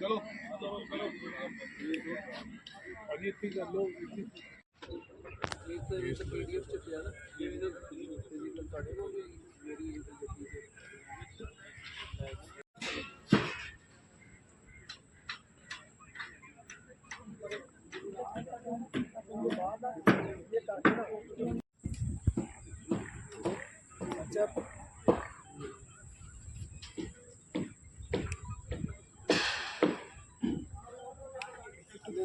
ਚਲੋ ਅਜੀ ਇੱਥੇ ਕਰ ਲਓ, ਇੱਥੇ ਇੱਕ ਇਸ ਪੀਡੀਐਫ ਚ ਪਿਆ ਨਾ ਜਿਹੜੀ ਦਾ ਫਿਜ਼ੀਕਲ ਤੁਹਾਡੇ ਕੋਲ ਜਿਹੜੀ ਇਹ ਗੱਡੀ ਤੇ ਅੱਛਾ।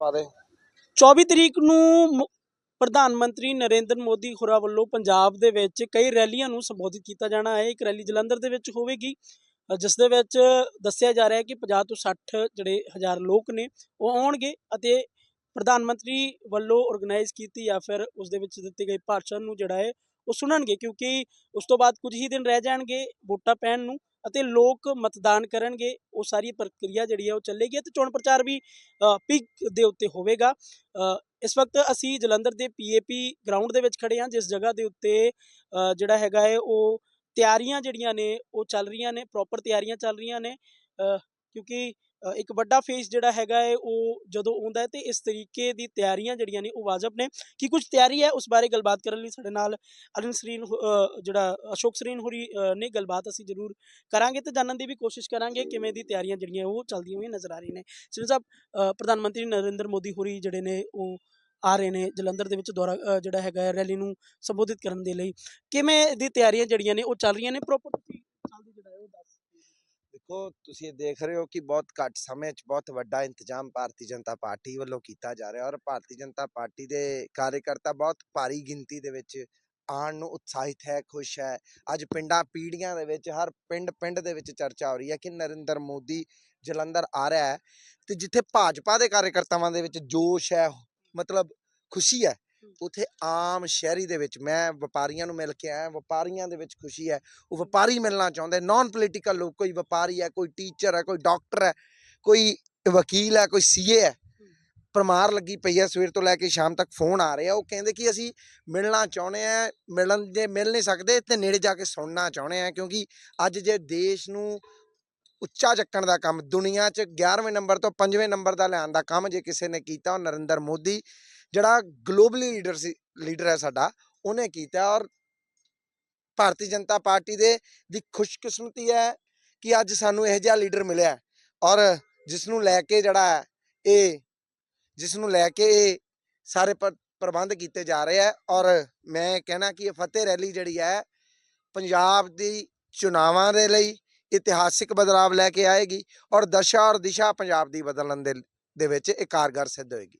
ਪਾ ਦੇ 24 ਤਰੀਕ ਨੂੰ ਮ- ਪ੍ਰਧਾਨ ਮੰਤਰੀ ਨਰਿੰਦਰ ਮੋਦੀ ਹੋਰਾਂ ਵੱਲੋਂ ਪੰਜਾਬ ਦੇ ਵਿੱਚ ਕਈ ਰੈਲੀਆਂ ਨੂੰ ਸੰਬੋਧਿਤ ਕੀਤਾ ਜਾਣਾ ਹੈ। ਇੱਕ ਰੈਲੀ ਜਲੰਧਰ ਦੇ ਵਿੱਚ ਹੋਵੇਗੀ, ਜਿਸ ਦੇ ਵਿੱਚ ਦੱਸਿਆ ਜਾ ਰਿਹਾ ਹੈ ਕਿ 50 ਤੋਂ 60 ਜਿਹੜੇ ਹਜ਼ਾਰ ਲੋਕ ਨੇ, ਉਹ ਆਉਣਗੇ ਅਤੇ ਪ੍ਰਧਾਨ ਮੰਤਰੀ ਵੱਲੋਂ ਆਰਗੇਨਾਈਜ਼ ਕੀਤੀ ਜਾਂ ਫਿਰ ਉਸ ਦੇ ਵਿੱਚ ਦਿੱਤੇ ਗਏ ਭਾਸ਼ਣ ਨੂੰ ਜਿਹੜਾ ਹੈ, ਉਹ ਸੁਣਨਗੇ ਕਿਉਂਕਿ ਉਸ ਤੋਂ ਬਾਅਦ ਕੁਝ ਹੀ ਦਿਨ ਰਹਿ ਜਾਣਗੇ ਵੋਟਾਂ ਪੈਣ ਨੂੰ। ਅਤੇ ਲੋਕ ਮਤਦਾਨ ਕਰਨਗੇ, ਉਹ ਸਾਰੀ ਪ੍ਰਕਿਰਿਆ ਜਿਹੜੀ ਹੈ ਉਹ ਚੱਲੇਗੀ ਤੇ ਚੋਣ ਪ੍ਰਚਾਰ ਵੀ ਪਿਕ ਦੇ ਉੱਤੇ ਹੋਵੇਗਾ। ਇਸ ਵਕਤ ਅਸੀਂ ਜਲੰਧਰ ਦੇ ਪੀਏਪੀ ਗਰਾਊਂਡ ਦੇ ਵਿੱਚ ਖੜੇ ਹਾਂ, ਜਿਸ ਜਗ੍ਹਾ ਦੇ ਉੱਤੇ ਜਿਹੜਾ ਹੈਗਾ ਹੈ, ਉਹ ਤਿਆਰੀਆਂ ਜਿਹੜੀਆਂ ਨੇ, ਉਹ ਚੱਲ ਰਹੀਆਂ ਨੇ, ਪ੍ਰੋਪਰ ਤਿਆਰੀਆਂ ਚੱਲ ਰਹੀਆਂ ਨੇ। ਕਿਉਂਕਿ ਇੱਕ ਵੱਡਾ ਫੇਸ ਜਿਹੜਾ ਹੈਗਾ ਹੈ ਉਹ ਜਦੋਂ ਆਉਂਦਾ ਹੈ ਤੇ ਇਸ ਤਰੀਕੇ ਦੀ ਤਿਆਰੀਆਂ ਜਿਹੜੀਆਂ ਨੇ, ਉਹ ਵਾਜਬ ਨੇ। ਕੀ ਕੁਝ ਤਿਆਰੀ ਹੈ ਉਸ ਬਾਰੇ ਗੱਲਬਾਤ ਕਰਨ ਲਈ ਸਾਡੇ ਨਾਲ ਅਰਨ ਸਰੀਨ ਹੋ- ਜਿਹੜਾ ਅਸ਼ੋਕ ਸਰੀਨ ਹੋਰੀ ਨੇ ਗੱਲਬਾਤ ਅਸੀਂ ਜ਼ਰੂਰ ਕਰਾਂਗੇ ਤੇ ਜਾਣਨ ਦੀ ਵੀ ਕੋਸ਼ਿਸ਼ ਕਰਾਂਗੇ ਕਿਵੇਂ ਦੀ ਤਿਆਰੀਆਂ ਜਿਹੜੀਆਂ ਉਹ ਚੱਲਦੀਆਂ ਹੋਈਆਂ ਨਜ਼ਰ ਆ ਰਹੀਆਂ ਨੇ। ਸ੍ਰੀ ਸਾਹਿਬ ਪ੍ਰਧਾਨ ਮੰਤਰੀ ਨਰਿੰਦਰ ਮੋਦੀ ਹੋਰੀ ਜਿਹੜੇ ਨੇ, ਉਹ ਆ ਰਹੇ ਨੇ ਜਲੰਧਰ ਦੇ ਵਿੱਚ ਦੌਰਾ ਜਿਹੜਾ ਹੈਗਾ ਰੈਲੀ ਨੂੰ ਸੰਬੋਧਿਤ ਕਰਨ ਦੇ ਲਈ। ਕਿਵੇਂ ਦੀ ਤਿਆਰੀਆਂ ਜਿਹੜੀਆਂ ਨੇ, ਉਹ ਚੱਲ ਰਹੀਆਂ ਨੇ? ਪ੍ਰੋਪਰ ਤੁਸੀਂ ਚੱਲਦੀ ਜਿਹੜਾ ਹੈ ਉਹ ਦੱਸ ਦੇਖੋ, ਤੁਸੀਂ ਦੇਖ ਰਹੇ ਹੋ ਕਿ ਬਹੁਤ ਘੱਟ ਸਮੇਂ 'ਚ ਬਹੁਤ ਵੱਡਾ ਇੰਤਜ਼ਾਮ ਭਾਰਤੀ ਜਨਤਾ ਪਾਰਟੀ ਵੱਲੋਂ ਕੀਤਾ ਜਾ ਰਿਹਾ ਔਰ ਭਾਰਤੀ ਜਨਤਾ ਪਾਰਟੀ ਦੇ ਕਾਰਜਕਰਤਾ ਬਹੁਤ ਭਾਰੀ ਗਿਣਤੀ ਦੇ ਵਿੱਚ ਆਉਣ ਨੂੰ ਉਤਸ਼ਾਹਿਤ ਹੈ, ਖੁਸ਼ ਹੈ। ਅੱਜ ਪਿੰਡਾਂ ਪੀੜੀਆਂ ਦੇ ਵਿੱਚ, ਹਰ ਪਿੰਡ ਪਿੰਡ ਦੇ ਵਿੱਚ ਚਰਚਾ ਹੋ ਰਹੀ ਹੈ ਕਿ ਨਰਿੰਦਰ ਮੋਦੀ, ਜਲੰਧਰ ਆ ਰਿਹਾ ਹੈ ਤੇ ਜਿੱਥੇ ਭਾਜਪਾ ਦੇ ਕਾਰਜਕਰਤਾਵਾਂ ਦੇ ਵਿੱਚ ਜੋਸ਼ ਹੈ, ਮਤਲਬ ਖੁਸ਼ੀ ਹੈ। ਉਥੇ ਆਮ ਸ਼ਹਿਰੀ ਦੇ ਵਿੱਚ ਮੈਂ ਵਪਾਰੀਆਂ ਨੂੰ ਮਿਲ ਕੇ ਆਇਆ ਵਪਾਰੀਆਂ ਦੇ ਵਿੱਚ ਖੁਸ਼ੀ ਹੈ। ਉਹ ਵਪਾਰੀ ਮਿਲਣਾ ਚਾਹੁੰਦੇ ਨਾਨ ਪੋਲੀਟੀਕਲ ਲੋਕ ਕੋਈ ਵਪਾਰੀ ਹੈ ਕੋਈ ਟੀਚਰ ਹੈ ਕੋਈ ਡਾਕਟਰ ਹੈ ਕੋਈ ਵਕੀਲ ਹੈ ਕੋਈ ਸੀਏ ਹੈ। ਪਰਮਾਰ ਲੱਗੀ ਪਈ ਹੈ ਸਵੇਰ ਤੋਂ ਲੈ ਕੇ ਸ਼ਾਮ ਤੱਕ ਫੋਨ ਆ ਰਹੇ। ਉਹ ਕਹਿੰਦੇ ਕਿ ਅਸੀਂ ਮਿਲਣਾ ਚਾਹੁੰਦੇ ਆ ਮਿਲਣ ਜੇ ਮਿਲ ਨਹੀਂ ਸਕਦੇ ਤੇ ਨੇੜੇ ਜਾ ਕੇ ਸੁਣਨਾ ਚਾਹੁੰਦੇ ਆ ਕਿਉਂਕਿ ਅੱਜ ਜੇ ਦੇਸ਼ ਨੂੰ ਉੱਚਾ ਚੱਕਣ ਦਾ ਕੰਮ ਦੁਨੀਆ 'ਚ 11ਵੇਂ ਨੰਬਰ ਤੋਂ 5ਵੇਂ ਨੰਬਰ ਦਾ ਲਿਆਉਣ ਦਾ ਕੰਮ ਜੇ ਕਿਸੇ ਨੇ ਕੀਤਾ ਉਹ ਨਰਿੰਦਰ ਮੋਦੀ ਜਿਹੜਾ ਗਲੋਬਲੀ ਲੀਡਰ ਸੀ ਲੀਡਰ ਹੈ ਸਾਡਾ, ਉਹਨੇ ਕੀਤਾ ਔਰ ਭਾਰਤੀ ਜਨਤਾ ਪਾਰਟੀ ਦੇ ਦੀ ਖੁਸ਼ਕਿਸਮਤੀ ਹੈ ਕਿ ਅੱਜ ਸਾਨੂੰ ਇਹੋ ਜਿਹਾ ਲੀਡਰ ਮਿਲਿਆ ਔਰ ਜਿਸ ਨੂੰ ਲੈ ਕੇ ਜਿਹੜਾ ਇਹ ਜਿਸ ਨੂੰ ਲੈ ਕੇ ਇਹ ਸਾਰੇ ਪ੍ਰ- ਪ੍ਰਬੰਧ ਕੀਤੇ ਜਾ ਰਹੇ ਹੈ ਔਰ ਮੈਂ ਕਹਿਣਾ ਕਿ ਇਹ ਫਤਿਹ ਰੈਲੀ ਜਿਹੜੀ ਹੈ, ਪੰਜਾਬ ਦੀ ਚੁਣਾਵਾਂ ਦੇ ਲਈ ਇਤਿਹਾਸਿਕ ਬਦਲਾਵ ਲੈ ਕੇ ਆਏਗੀ ਔਰ ਦਸ਼ਾ ਔਰ ਦਿਸ਼ਾ ਪੰਜਾਬ ਦੀ ਬਦਲਣ ਦੇ ਦੇ ਵਿੱਚ ਇਹ ਕਾਰਗਰ ਸਿੱਧ ਹੋਏਗੀ।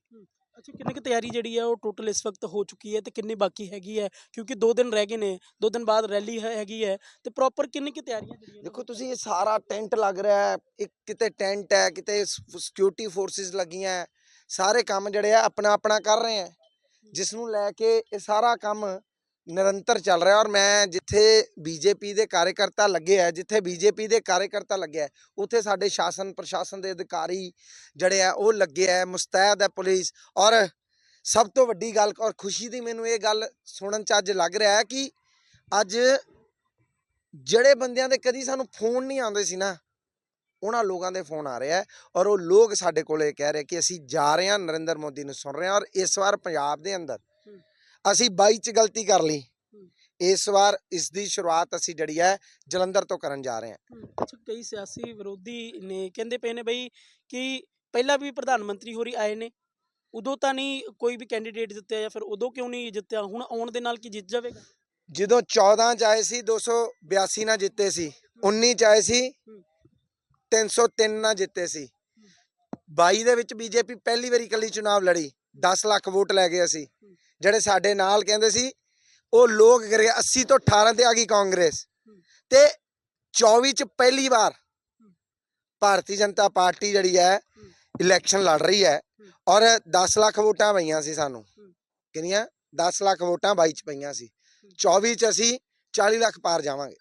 ਅੱਛਾ ਕਿੰਨੀ ਕੁ ਤਿਆਰੀ ਜਿਹੜੀ ਹੈ ਉਹ ਟੋਟਲ ਇਸ ਵਕਤ ਹੋ ਚੁੱਕੀ ਹੈ ਤੇ ਕਿੰਨੀ ਬਾਕੀ ਹੈਗੀ ਹੈ? ਕਿਉਂਕਿ 2 ਦਿਨ ਰਹਿ ਗਏ ਨੇ 2 ਦਿਨ ਬਾਅਦ ਰੈਲੀ ਹੈ- ਹੈਗੀ ਹੈ ਤੇ ਪ੍ਰੋਪਰ ਕਿੰਨੀ ਕੁ ਤਿਆਰੀਆਂ ਜਿਹੜੀਆਂ ਨੇ ਦੇਖੋ ਤੁਸੀਂ ਇਹ ਸਾਰਾ ਟੈਂਟ ਲੱਗ ਰਿਹਾ ਹੈ ਇੱਕ ਕਿਤੇ ਟੈਂਟ ਹੈ ਕਿਤੇ ਸਿਕਿਉਰਿਟੀ ਫੋਰਸਿਸ ਲੱਗੀਆਂ ਹੈ ਸਾਰੇ ਕੰਮ ਜਿਹੜੇ ਆ ਆਪਣਾ ਆਪਣਾ ਕਰ ਰਹੇ ਆ ਜਿਸ ਨੂੰ ਲੈ ਕੇ ਇਹ ਸਾਰਾ ਕੰਮ ਨਿਰੰਤਰ ਚੱਲ ਰਿਹਾ ਔਰ ਮੈਂ ਜਿੱਥੇ ਬੀਜੇਪੀ ਦੇ ਕਾਰਜਕਰਤਾ ਲੱਗੇ ਆ, ਜਿੱਥੇ ਬੀਜੇਪੀ ਦੇ ਕਾਰਜਕਰਤਾ ਲੱਗੇ ਆ, ਉੱਥੇ ਸਾਡੇ ਸ਼ਾਸਨ ਪ੍ਰਸ਼ਾਸਨ ਦੇ ਅਧਿਕਾਰੀ ਜਿਹੜੇ ਆ, ਉਹ ਲੱਗੇ ਆ, ਮੁਸਤੈਦ ਹੈ ਪੁਲਿਸ ਔਰ ਸਭ ਤੋਂ ਵੱਡੀ ਗੱਲ ਔਰ ਖੁਸ਼ੀ ਦੀ ਮੈਨੂੰ ਇਹ ਗੱਲ ਸੁਣਨ ਚ ਅੱਜ ਲੱਗ ਰਿਹਾ ਹੈ ਕਿ ਅੱਜ ਜਿਹੜੇ ਬੰਦਿਆਂ ਦੇ ਕਦੀ ਸਾਨੂੰ ਫੋਨ ਨਹੀਂ ਆਉਂਦੇ ਸੀ ਨਾ, ਉਹਨਾਂ ਲੋਕਾਂ ਦੇ ਫੋਨ ਆ ਰਿਹਾ ਔਰ ਉਹ ਲੋਕ ਸਾਡੇ ਕੋਲੇ ਕਹਿ ਰਹੇ ਕਿ ਅਸੀਂ ਜਾ ਰਹੇ ਹਾਂ, ਨਰਿੰਦਰ ਮੋਦੀ ਨੂੰ ਸੁਣ ਰਹੇ ਹਾਂ ਔਰ ਇਸ ਵਾਰ ਪੰਜਾਬ ਦੇ ਅੰਦਰ ਅਸੀਂ 22 ਚ ਗਲਤੀ ਕਰ ਲਈ। ਇਸ ਵਾਰ ਇਸ ਦੀ ਸ਼ੁਰੂਆਤ ਅਸੀਂ ਜਿਹੜੀ ਹੈ ਜਲੰਧਰ ਤੋਂ ਕਰਨ ਜਾ ਰਹੇ ਹਾਂ। ਕਈ ਸਿਆਸੀ ਵਿਰੋਧੀ ਨੇ ਕਹਿੰਦੇ ਪਏ ਨੇ ਬਈ ਕਿ ਪਹਿਲਾਂ ਵੀ ਪ੍ਰਧਾਨ ਮੰਤਰੀ ਹੋਰੀ ਆਏ ਨੇ। ਉਦੋਂ ਤਾਂ ਨਹੀਂ ਕੋਈ ਵੀ ਕੈਂਡੀਡੇਟ ਜਿੱਤਿਆ ਜਾਂ ਫਿਰ ਉਦੋਂ ਕਿਉਂ ਨਹੀਂ ਜਿੱਤਿਆ? ਹੁਣ ਆਉਣ ਦੇ ਨਾਲ ਕੀ ਜਿੱਤ ਜਾਵੇਗਾ? ਜਦੋਂ 14 ਚ ਆਏ ਸੀ 282 ਨਾਲ ਜਿੱਤੇ ਸੀ 19 ਚ ਆਏ ਸੀ 303 ਨਾਲ ਜਿੱਤੇ ਸੀ। 22 ਦੇ ਵਿੱਚ ਬੀਜੇਪੀ ਪਹਿਲੀ ਵਾਰੀ ਇਕੱਲੀ ਚੁਣਾਵ ਲੜੀ 10 ਲੱਖ ਵੋਟ ਲੈ ਗਏ ਅਸੀਂ। ਜਿਹੜੇ ਸਾਡੇ ਨਾਲ ਕਹਿੰਦੇ ਸੀ, ਉਹ ਲੋਕ ਕਰ ਗਏ 80 ਤੋਂ 18 ਤੇ ਆ ਗਈ ਕਾਂਗਰਸ। ਤੇ 24 ਚ ਪਹਿਲੀ ਵਾਰ ਭਾਰਤੀ ਜਨਤਾ ਪਾਰਟੀ ਜਿਹੜੀ ਹੈ, ਇਲੈਕਸ਼ਨ ਲੜ ਰਹੀ ਹੈ ਔਰ 10 ਲੱਖ ਵੋਟਾਂ ਪਈਆਂ ਸੀ ਸਾਨੂੰ। ਕਿੰਨੀਆਂ? 10 ਲੱਖ ਵੋਟਾਂ 22 ਚ ਪਈਆਂ ਸੀ। 24 ਚ ਅਸੀਂ 40 ਲੱਖ ਪਾਰ ਜਾਵਾਂਗੇ।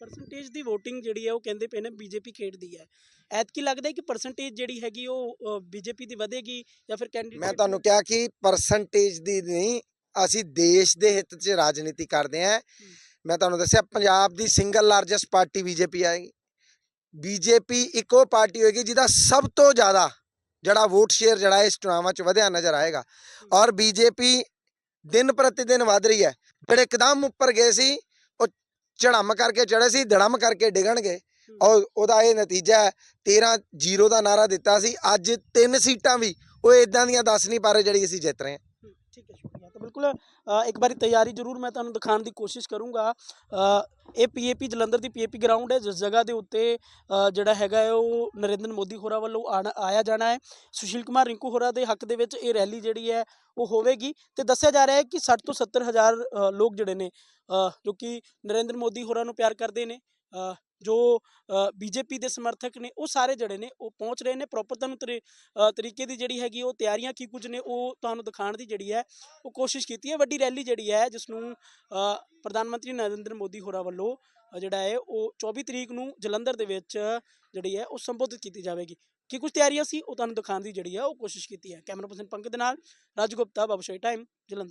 ਪਰਸੈਂਟੇਜ ਦੀ VOTING ਜਿਹੜੀ ਹੈ, ਉਹ ਕਹਿੰਦੇ ਪਏ ਨੇ ਬੀਜੇਪੀ ਖੇਡਦੀ ਹੈ। ਐਤਕੀ ਲੱਗਦਾ ਕਿ ਪਰਸੈਂਟੇਜ ਜਿਹੜੀ ਹੈਗੀ ਉਹ ਬੀਜੇਪੀ ਦੀ ਵਧੇਗੀ ਜਾਂ ਫਿਰ ਕੈਂਡੀਡੇਟ ਮੈਂ ਤੁਹਾਨੂੰ ਕਿਹਾ ਕਿ ਪਰਸੈਂਟੇਜ ਦੀ ਨਹੀਂ ਅਸੀਂ ਦੇਸ਼ ਦੇ ਹਿੱਤ 'ਚ ਰਾਜਨੀਤੀ ਕਰਦੇ ਹਾਂ। ਮੈਂ ਤੁਹਾਨੂੰ ਦੱਸਿਆ ਪੰਜਾਬ ਦੀ ਸਿੰਗਲ ਲਾਰਜੈਸਟ ਪਾਰਟੀ ਬੀਜੇਪੀ ਆਏਗੀ। ਬੀਜੇਪੀ ਇੱਕੋ ਪਾਰਟੀ ਹੋਏਗੀ ਜਿਹਦਾ ਸਭ ਤੋਂ ਜ਼ਿਆਦਾ ਜਿਹੜਾ ਵੋਟ ਸ਼ੇਅਰ ਜਿਹੜਾ ਇਸ ਚੁਣਾਵਾਂ 'ਚ ਵਧਿਆ ਨਜ਼ਰ ਆਏਗਾ। ਔਰ ਬੀਜੇਪੀ ਦਿਨ ਪ੍ਰਤੀ ਦਿਨ ਵਧ ਰਹੀ ਹੈ। ਜਿਹੜੇ ਇੱਕਦਮ ਉੱਪਰ ਗਏ ਸੀ ਉਹ ਝੜਮ ਕਰਕੇ ਚੜੇ ਸੀ ਧੜਮ ਕਰਕੇ ਡਿਗਣਗੇ। ਔਰ ਉਹਦਾ ਇਹ ਨਤੀਜਾ ਹੈ 13 0 ਦਾ ਨਾਰਾ ਦਿੱਤਾ ਸੀ ਅੱਜ ਤਿੰਨ ਸੀਟਾਂ ਵੀ ਉਹ ਇਦਾਂ ਦੀਆਂ ਦੱਸ ਨਹੀਂ ਪਾ ਰਹੇ ਜਿਹੜੀ ਅਸੀਂ ਜਿੱਤ ਰਹੇ ਹਾਂ। ਠੀਕ ਹੈ ਸ਼ੁਕਰੀਆ। ਤਾਂ ਬਿਲਕੁਲ ਇੱਕ ਵਾਰੀ ਤਿਆਰੀ ਜ਼ਰੂਰ ਮੈਂ ਤੁਹਾਨੂੰ ਦਿਖਾਉਣ ਦੀ ਕੋਸ਼ਿਸ਼ ਕਰੂੰਗਾ। ਇਹ ਪੀਏਪੀ ਜਲੰਧਰ ਦੀ ਪੀਏਪੀ ਗਰਾਊਂਡ ਹੈ ਜਿਸ ਜਗ੍ਹਾ ਦੇ ਉੱਤੇ ਜਿਹੜਾ ਹੈਗਾ ਉਹ ਨਰਿੰਦਰ ਮੋਦੀ ਹੋਰਾਂ ਵੱਲੋਂ ਆਇਆ ਜਾਣਾ ਹੈ। ਸੁਸ਼ੀਲ ਕੁਮਾਰ ਰਿੰਕੂ ਹੋਰਾਂ ਦੇ ਹੱਕ ਦੇ ਵਿੱਚ ਇਹ ਰੈਲੀ ਜਿਹੜੀ ਹੈ ਉਹ ਹੋਵੇਗੀ। ਤੇ ਦੱਸਿਆ ਜਾ ਰਿਹਾ ਹੈ ਕਿ 60 ਤੋਂ 70 ਹਜ਼ਾਰ ਲੋਕ ਜਿਹੜੇ ਨੇ ਜੋ ਕਿ ਨਰਿੰਦਰ ਮੋਦੀ ਹੋਰਾਂ ਨੂੰ ਪਿਆਰ ਕਰਦੇ ਨੇ ਜੋ ਬੀਜੇਪੀ ਦੇ ਸਮਰਥਕ ਨੇ, ਉਹ ਸਾਰੇ ਜਿਹੜੇ ਨੇ, ਉਹ ਪਹੁੰਚ ਰਹੇ ਨੇ ਪ੍ਰੋਪਰ ਤੁਹਾਨੂੰ ਤਰੀ- ਤਰੀਕੇ ਦੀ ਜਿਹੜੀ ਹੈਗੀ ਉਹ ਤਿਆਰੀਆਂ ਕੀ ਕੁਝ ਨੇ, ਉਹ ਤੁਹਾਨੂੰ ਦਿਖਾਉਣ ਦੀ ਜਿਹੜੀ ਹੈ, ਉਹ ਕੋਸ਼ਿਸ਼ ਕੀਤੀ ਹੈ। ਵੱਡੀ ਰੈਲੀ ਜਿਹੜੀ ਹੈ ਜਿਸ ਨੂੰ ਪ੍ਰਧਾਨ ਮੰਤਰੀ ਨਰਿੰਦਰ ਮੋਦੀ ਹੋਰਾਂ ਵੱਲੋਂ ਜਿਹੜਾ ਹੈ, ਉਹ 24 ਤਰੀਕ ਨੂੰ ਜਲੰਧਰ ਦੇ ਵਿੱਚ ਜਿਹੜੀ ਹੈ, ਉਹ ਸੰਬੋਧਿਤ ਕੀਤੀ ਜਾਵੇਗੀ। ਕੀ ਕੁਝ ਤਿਆਰੀਆਂ ਸੀ, ਉਹ ਤੁਹਾਨੂੰ ਦਿਖਾਉਣ ਦੀ ਜਿਹੜੀ ਹੈ, ਉਹ ਕੋਸ਼ਿਸ਼ ਕੀਤੀ ਹੈ। ਕੈਮਰਾ ਪਰਸਨ ਪੰਕਜ ਦੇ ਨਾਲ, ਰਾਜ ਗੁਪਤਾ ਬਾਬੂਸ਼ਾਹੀ ਟਾਈਮ, ਜਲੰਧਰ।